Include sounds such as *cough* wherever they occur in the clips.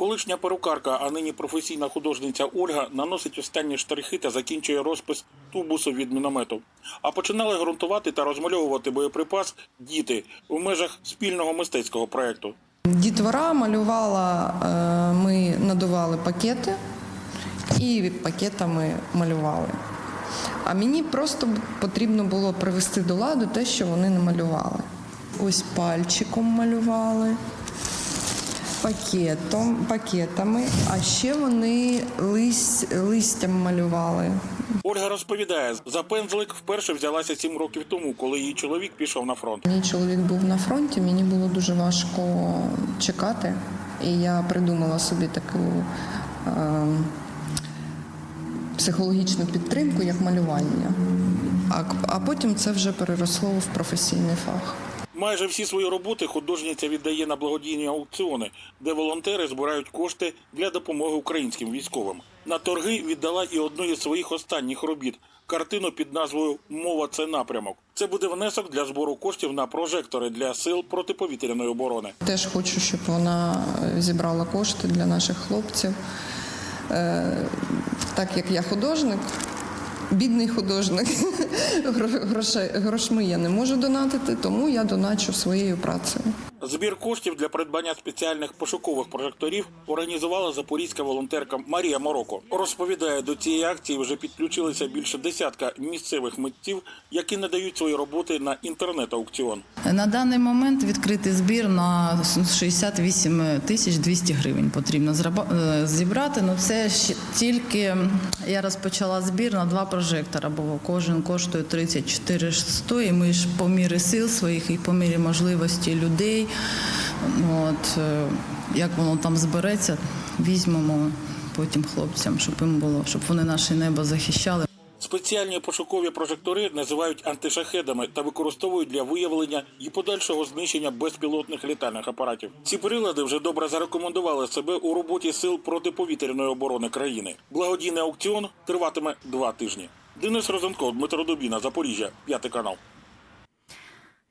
Колишня перукарка, а нині професійна художниця Ольга наносить останні штрихи та закінчує розпис тубусу від міномету. А починали ґрунтувати та розмальовувати боєприпас діти у межах спільного мистецького проєкту. Дітвора малювала, е, ми надували пакети і пакетами малювали. А мені просто потрібно було привести до ладу те, що вони намалювали. Ось пальчиком малювали, пакетом, пакетами, а ще вони лист, листям малювали. Ольга розповідає, за пензлик вперше взялася сім років тому, коли її чоловік пішов на фронт. Мій чоловік був на фронті, мені було дуже важко чекати, і я придумала собі таку е, психологічну підтримку, як малювання. А, а потім це вже переросло в професійний фах. Майже всі свої роботи художниця віддає на благодійні аукціони, де волонтери збирають кошти для допомоги українським військовим. На торги віддала і одну із своїх останніх робіт картину під назвою Мова це напрямок. Це буде внесок для збору коштів на прожектори для сил протиповітряної оборони. Теж хочу, щоб вона зібрала кошти для наших хлопців. Е, так як я художник, бідний художник, *laughs* грошей, грошми я не можу донатити, тому я доначу своєю працею. Збір коштів для придбання спеціальних пошукових прожекторів організувала запорізька волонтерка Марія Мороко. Розповідає, до цієї акції вже підключилися більше десятка місцевих митців, які надають свої роботи на інтернет-аукціон. На даний момент відкритий збір на 68 тисяч 200 гривень потрібно е, зібрати. Ну це тільки я розпочала збір на два прожектора, бо кожен коштує 34 100, і ми ж по мірі сил своїх і по мірі можливості людей. От е, як воно там збереться, візьмемо потім хлопцям, щоб їм було, щоб вони наше небо захищали. Спеціальні пошукові прожектори називають антишахедами та використовують для виявлення і подальшого знищення безпілотних літальних апаратів. Ці прилади вже добре зарекомендували себе у роботі сил протиповітряної оборони країни. Благодійний аукціон триватиме два тижні. Денис Розенко, Дмитро Дубіна, Запоріжжя, п'ятий канал.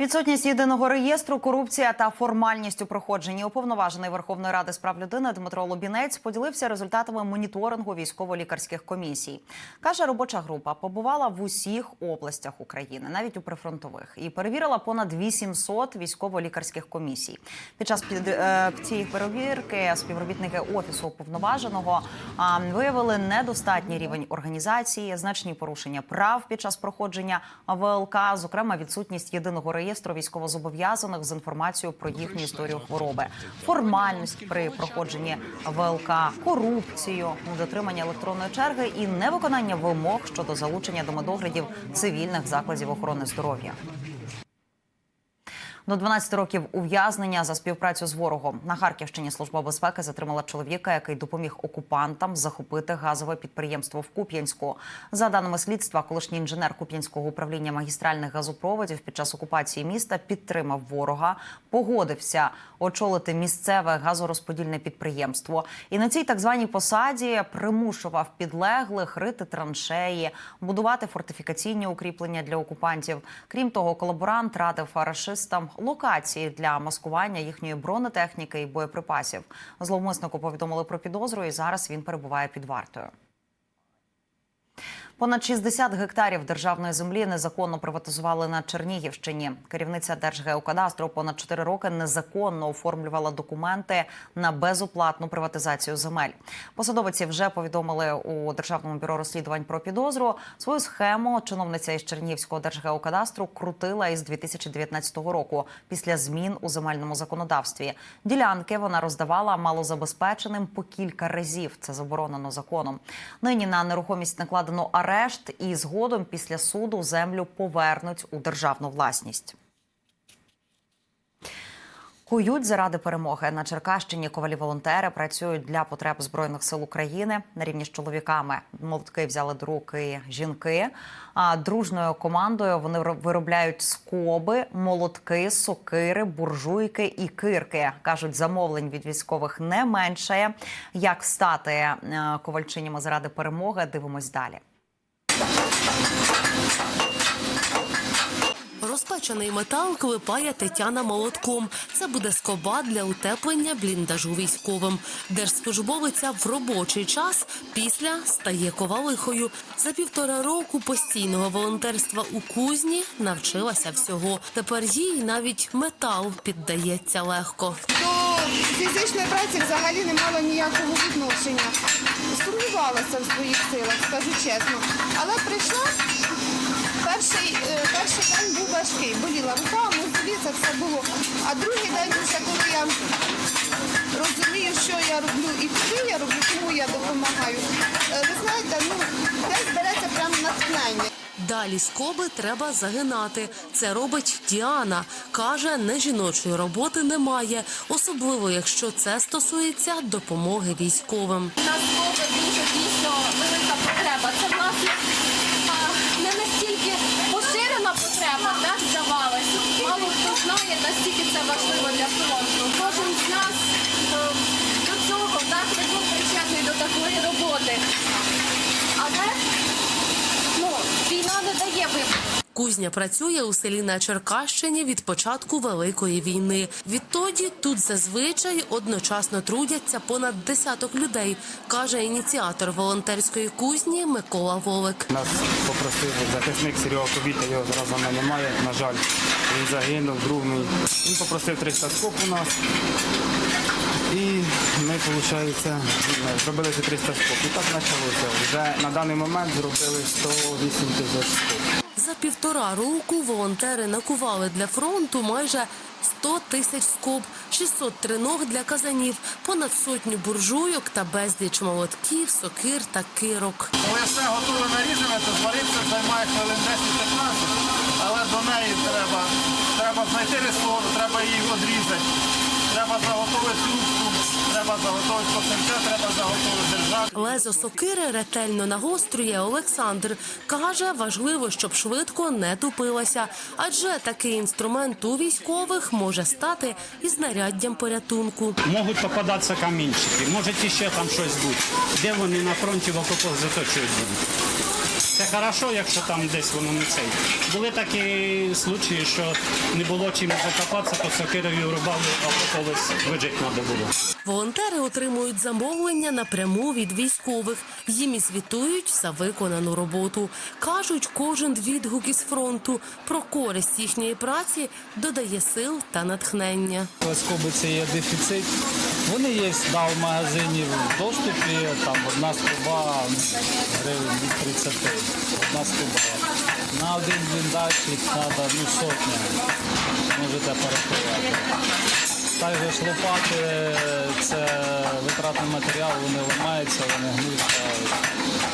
Відсутність єдиного реєстру, корупція та формальність у проходженні уповноважений Верховної Ради з прав людини Дмитро Лобінець поділився результатами моніторингу військово-лікарських комісій. каже, робоча група побувала в усіх областях України, навіть у прифронтових, і перевірила понад 800 військово-лікарських комісій. Під час під, е, цієї перевірки співробітники офісу уповноваженого а, виявили недостатній рівень організації, значні порушення прав під час проходження ВЛК, зокрема відсутність єдиного реєстру військовозобов'язаних з інформацією про їхню історію хвороби, формальність при проходженні ВЛК, корупцію, недотримання електронної черги і невиконання вимог щодо залучення до медоглядів цивільних закладів охорони здоров'я. До 12 років ув'язнення за співпрацю з ворогом на Харківщині служба безпеки затримала чоловіка, який допоміг окупантам захопити газове підприємство в Куп'янську. За даними слідства, колишній інженер Куп'янського управління магістральних газопроводів під час окупації міста підтримав ворога, погодився очолити місцеве газорозподільне підприємство. І на цій так званій посаді примушував підлеглих рити траншеї, будувати фортифікаційні укріплення для окупантів. Крім того, колаборант радив рашистам локації для маскування їхньої бронетехніки і боєприпасів. Зловмиснику повідомили про підозру, і зараз він перебуває під вартою. Понад 60 гектарів державної землі незаконно приватизували на Чернігівщині. Керівниця Держгеокадастру понад 4 роки незаконно оформлювала документи на безоплатну приватизацію земель. Посадовиці вже повідомили у державному бюро розслідувань про підозру. Свою схему чиновниця із Чернігівського держгеокадастру крутила із 2019 року після змін у земельному законодавстві. Ділянки вона роздавала малозабезпеченим по кілька разів. Це заборонено законом. Нині на нерухомість накладено арешт і згодом після суду землю повернуть у державну власність. Кують заради перемоги на Черкащині. Ковалі волонтери працюють для потреб збройних сил України на рівні з чоловіками. Молотки взяли до руки жінки. А дружною командою вони виробляють скоби, молотки, сокири, буржуйки і кирки. кажуть, замовлень від військових не меншає. Як стати е, ковальчинями заради перемоги? Дивимось далі. Розпечений метал клепає Тетяна молотком. Це буде скоба для утеплення бліндажу військовим. Держслужбовиця в робочий час після стає ковалихою. За півтора року постійного волонтерства у кузні навчилася всього. Тепер їй навіть метал піддається легко. до фізичної праці взагалі не мала ніякого відношення. Сумнівалася в своїх силах, скажу чесно. Але прийшла, перший, е, перший день був важкий, боліла рука, мозолі, це все було. А другий день, вже коли я розумію, що я роблю і куди я роблю, кому я допомагаю, е, ви знаєте, ну, десь береться прямо натхнення. Далі скоби треба загинати. Це робить Діана. Каже, не жіночої роботи немає, особливо якщо це стосується допомоги військовим. У нас мови дуже дійсно велика потреба. Це власне а, не настільки поширена потреба, так здавалось. Мало хто знає, наскільки це важливо для фронту. Кожен з нас е, до цього так не був причетний до такої роботи. Але ну, війна не дає вибору. Кузня працює у селі на Черкащині від початку Великої війни. Відтоді тут зазвичай одночасно трудяться понад десяток людей, каже ініціатор волонтерської кузні Микола Волик. Нас попросив захисник Серега Кобіта, його зараз немає, на жаль. Він загинув, друг мій. Він попросив 300 скоп у нас. І ми, виходить, зробили ці 300 скоп. І так почалося. Вже на даний момент зробили 108 тисяч скоп. За півтора року волонтери накували для фронту майже 100 тисяч скоб, 600 триног для казанів, понад сотню буржуйок та безліч молотків, сокир та кирок. Коли все готове нарізане, то звариться займає хвилин 10-15, але до неї треба, треба знайти ресурс, треба її відрізати, треба заготовити трубку, треба заготовити косинця, треба заготовити держати. Лезо сокири ретельно нагострює Олександр. Каже, важливо, щоб швидко не тупилася, адже такий інструмент у військових може стати і знаряддям порятунку. Можуть попадатися камінчики, може іще там щось бути. Де вони на фронті в окопах заточують будуть. Це хорошо, якщо там десь воно не цей. Були такі случаї, що не було чим закопатися, то сокирою рубали, а колись виджити треба було. Волонтери отримують замовлення напряму від військових. Їм і звітують за виконану роботу. Кажуть, кожен відгук із фронту про користь їхньої праці додає сил та натхнення. Скоби це є дефіцит. Вони є да, в магазині в доступі, там одна скоба гривень від 30. Одна скоба. На один бліндаж треба ну, сотня. Можете порахувати. Також лопати це витратний матеріал, вони ламаються, вони гнуться,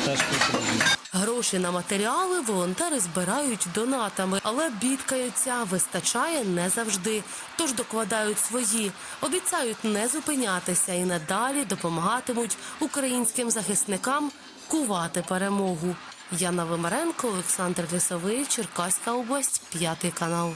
теж потрібні. Гроші на матеріали волонтери збирають донатами, але бідкаються, вистачає не завжди. Тож докладають свої. Обіцяють не зупинятися і надалі допомагатимуть українським захисникам кувати перемогу. Яна Вимаренко, Олександр Лісовий, Черкаська область, п'ятий канал.